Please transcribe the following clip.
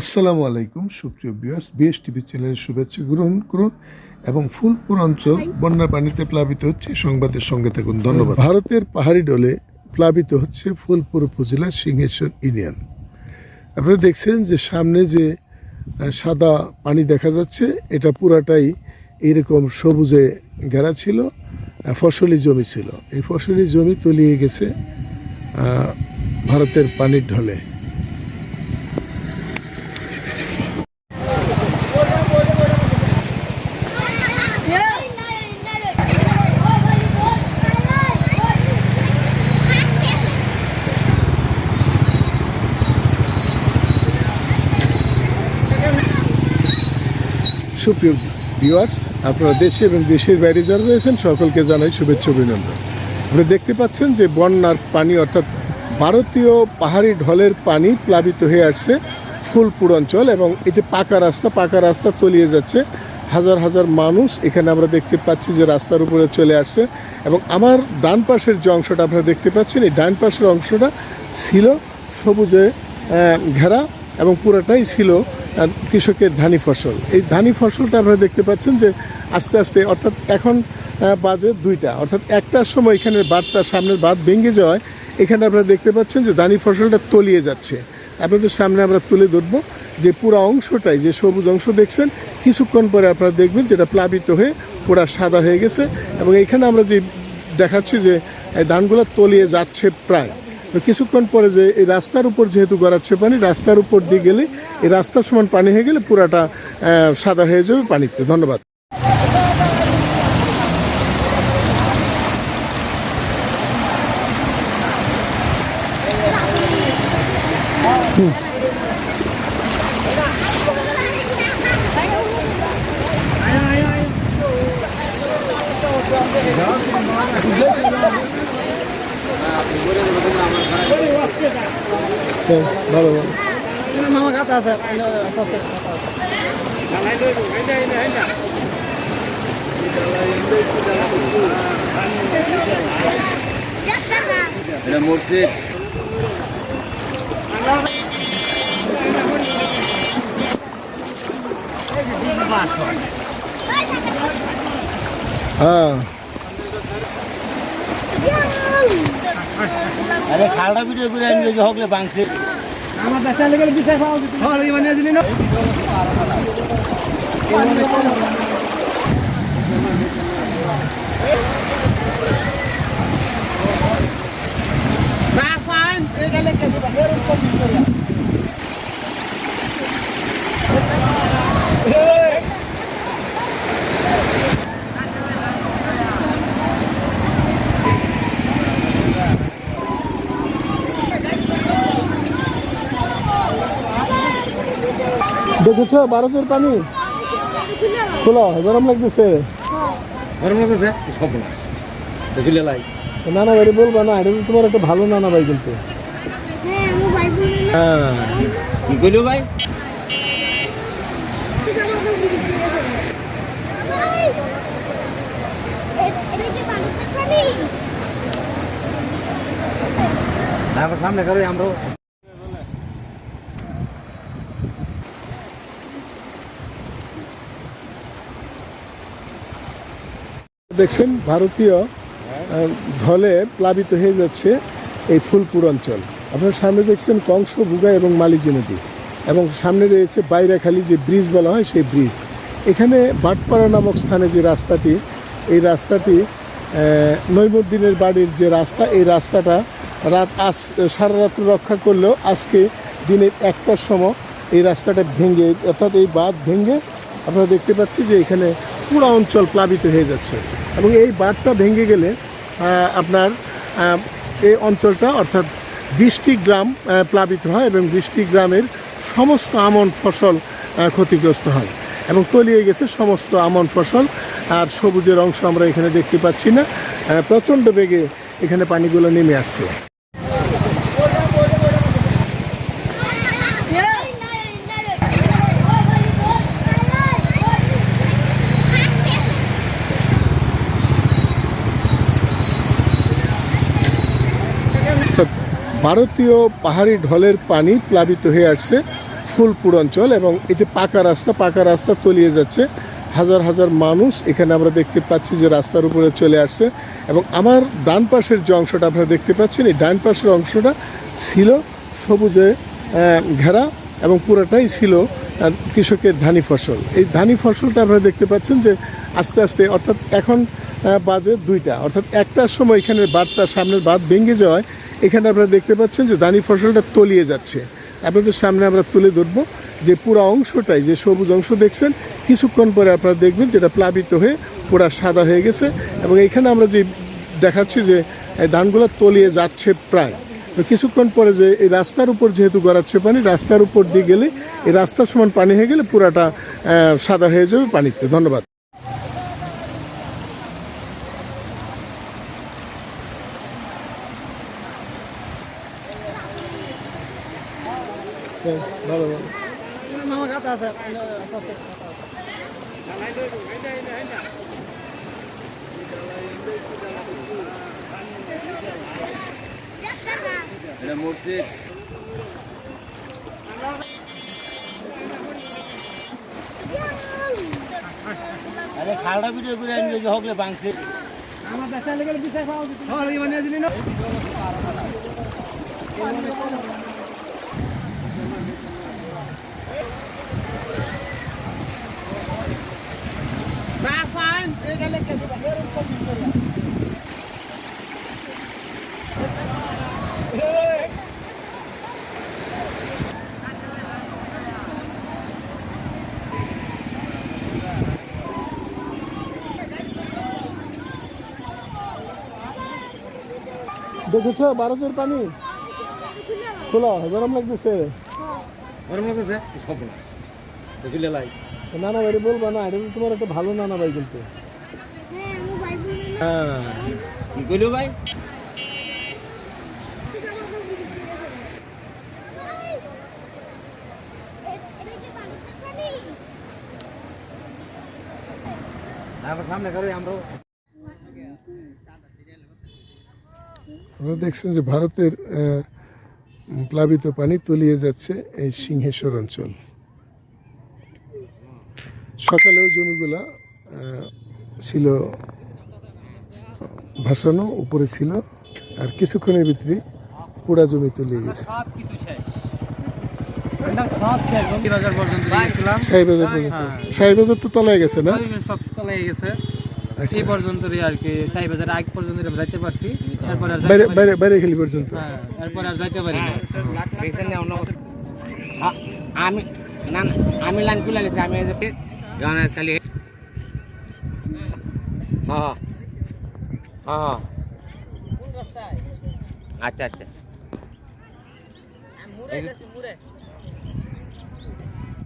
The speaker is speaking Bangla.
আসসালামু আলাইকুম সুপ্রিয় বিয়ার্স বিএস টিভি চ্যানেলের শুভেচ্ছা গ্রহণ করুন এবং ফুলপুর অঞ্চল বন্যার পানিতে প্লাবিত হচ্ছে সংবাদের সঙ্গে থাকুন। ধন্যবাদ। ভারতের পাহাড়ি ডলে প্লাবিত হচ্ছে ফুলপুর উপজেলার সিংহেশ্বর ইউনিয়ন। আপনারা দেখছেন যে সামনে যে সাদা পানি দেখা যাচ্ছে এটা পুরাটাই এরকম সবুজে ঘেরা ছিল ফসলি জমি ছিল। এই ফসলি জমি তলিয়ে গেছে ভারতের পানির ঢলে। সুপ্রিয় ভিউয়ার্স আপনারা দেশে এবং দেশের বাইরে যারা রয়েছেন, সকলকে জানাই শুভেচ্ছা অভিনন্দন। আপনি দেখতে পাচ্ছেন যে বন্যার পানি, অর্থাৎ ভারতীয় পাহাড়ি ঢলের পানি প্লাবিত হয়ে আসছে ফুলপুর অঞ্চল এবং এই যে পাকা রাস্তা পাকা রাস্তা তলিয়ে যাচ্ছে। হাজার হাজার মানুষ এখানে আমরা দেখতে পাচ্ছি যে রাস্তার উপরে চলে আসছে এবং আমার ডান পাশের যে অংশটা আপনারা দেখতে পাচ্ছেন, এই ডান পাশের অংশটা ছিল সবুজে ঘেরা এবং পুরোটাই ছিল কৃষকের ধানি ফসল। এই ধানি ফসলটা আপনারা দেখতে পাচ্ছেন যে আস্তে আস্তে, অর্থাৎ এখন বাজে দুইটা। অর্থাৎ একটার সময় এখানের বাঁধটা, সামনের বাঁধ ভেঙে যাওয়ায় এখানে আপনারা দেখতে পাচ্ছেন যে ধানি ফসলটা তলিয়ে যাচ্ছে। আপনাদের সামনে আমরা তুলে ধরবো যে পুরো অংশটাই, যে সবুজ অংশ দেখছেন, কিছুক্ষণ পরে আপনারা দেখবেন যেটা প্লাবিত হয়ে পুরা সাদা হয়ে গেছে এবং এখানে আমরা যে দেখাচ্ছি যে ধানগুলো তলিয়ে যাচ্ছে প্রায়। তো কিছুক্ষণ পরে যে এই রাস্তার উপর যেহেতু গড়াচ্ছে পানি রাস্তার উপর দিয়ে গেলে এই রাস্তার সমান পানি হয়ে গেলে পুরাটা সাদা হয়ে যাবে পানিতে। ধন্যবাদ। হ্যাঁ, ভালো। এটা মসজিদ। হ্যাঁ। আরে খালটা ভিডিও করে আমি যে হকলে বাংছে। আমার দেখা লেগে বিচার পাওয়া যেত লাগি মানে জানি না দেখেছ? ভারতের পানি? খোলা গরম লাগতেছে। গরম লাগতেছে? সব দেখিলে লাই। নানা ভাই বলবা না এটা তো তোমার একটা ভালো নানা ভাই কিন্তু। হ্যাঁ কি কইলো ভাই? আমরা সামনে করে আমরা দেখছেন, ভারতীয় ঢলে প্লাবিত হয়ে যাচ্ছে এই ফুলপুর অঞ্চল। আপনার সামনে দেখছেন কংস বুগা এবং মালিজি নদী। এবং সামনে রয়েছে বাইরাখালী যে ব্রিজ বলা হয়, সেই ব্রিজ। এখানে বাটপাড়া নামক স্থানে যে রাস্তাটি, এই রাস্তাটি নৈমুদ্দিনের বাড়ির যে রাস্তা, এই রাস্তাটা রাত আজ, সারা রাত্র রক্ষা করলেও আজকে দিনের একটার সময় এই রাস্তাটা ভেঙে, অর্থাৎ এই বাঁধ ভেঙে আপনারা দেখতে পাচ্ছি যে এখানে পুরো অঞ্চল প্লাবিত হয়ে যাচ্ছে। এবং এই বাঁধটা ভেঙে গেলে আপনার এই অঞ্চলটা অর্থাৎ বৃষ্টি গ্রাম প্লাবিত হয় এবং বৃষ্টি গ্রামের সমস্ত আমন ফসল ক্ষতিগ্রস্ত হয় এবং তলিয়ে গেছে সমস্ত আমন ফসল। আর সবুজের অংশ আমরা এখানে দেখতে পাচ্ছি না। প্রচণ্ড বেগে এখানে পানিগুলো নেমে আসছে। ভারতীয় পাহাড়ি ঢলের পানি প্লাবিত হয়ে আসছে ফুলপুর অঞ্চল এবং এটি পাকা রাস্তা পাকা রাস্তা তলিয়ে যাচ্ছে। হাজার হাজার মানুষ এখানে আমরা দেখতে পাচ্ছি যে রাস্তার উপরে চলে আসছে এবং আমার ডান পাশের যে অংশটা আপনারা দেখতে পাচ্ছেন, এই ডান পাশের অংশটা ছিল সবুজে ঘেরা এবং পুরোটাই ছিল কৃষকের ধানি ফসল। এই ধানি ফসলটা আপনারা দেখতে পাচ্ছেন যে আস্তে আস্তে, অর্থাৎ এখন বাজে দুইটা, অর্থাৎ একটার সময় এখানের বাঁধটা সামনের বাঁধ ভেঙে যাওয়ায় এখানে আপনারা দেখতে পাচ্ছেন যে ধানি ফসলটা তলিয়ে যাচ্ছে। আপনাদের সামনে আমরা তুলে ধরবো যে পুরো অংশটাই, যে সবুজ অংশ দেখছেন, কিছুক্ষণ পরে আপনারা দেখবেন যেটা প্লাবিত হয়ে পুরা সাদা হয়ে গেছে এবং এখানে আমরা যে দেখাচ্ছি যে ধানগুলো তলিয়ে যাচ্ছে প্রায়। তো কিছুক্ষণ পরে যে এই রাস্তার উপর যেহেতু গড়াচ্ছে পানি, রাস্তার উপর দিয়ে গেলে এই রাস্তার সমান পানি হয়ে গেলে পুরাটা সাদা হয়ে যাবে পানিতে। ধন্যবাদ। ভালো ভালো। এটা মসজিদ। আরে খালটা ভিডিও করে আনবে যে হকলে বাংছে। আমার দেখা লেগে বিচার পাওয়া যেত হ্যাঁ মানে আসলি না? দেখেছ? ভারতের পানি? খোলা গরম লাগতেছে। গরম লাগতেছে? সব না। নানা ভাই বলব না এটা তোমার একটা ভালো নানা ভাই কিন্তু। কি কইলো ভাই? আমার করে আমরা দেখছেন যে ভারতের আহ, প্লাবিত পানি তলিয়ে যাচ্ছে এই সিংহেশ্বর অঞ্চল। সকালেও জমিগুলা ছিল ভাসানো উপরে ছিল আর কিছুক্ষণের ভিতরে পুরা জমি তলিয়ে গেছে। সব কিছু শেষ সব শেষ বাজার পর্যন্ত গিয়েছিলাম সাহেবাজার পর্যন্ত তো তলায় গেছে না? সব তলায় গেছে। আচ্ছা। এই পর্যন্ত আর কি আগ পর্যন্ত যাইতে পারছি। এরপর আর বাইরে বাইরে বাইরে খেলি পর্যন্ত। হ্যাঁ এরপর আর যাইতে পারি না। আমি না না, আমি লাইন খুলে গেছি আমি খালি হ্যাঁ। হ্যাঁ। আচ্ছা আচ্ছা।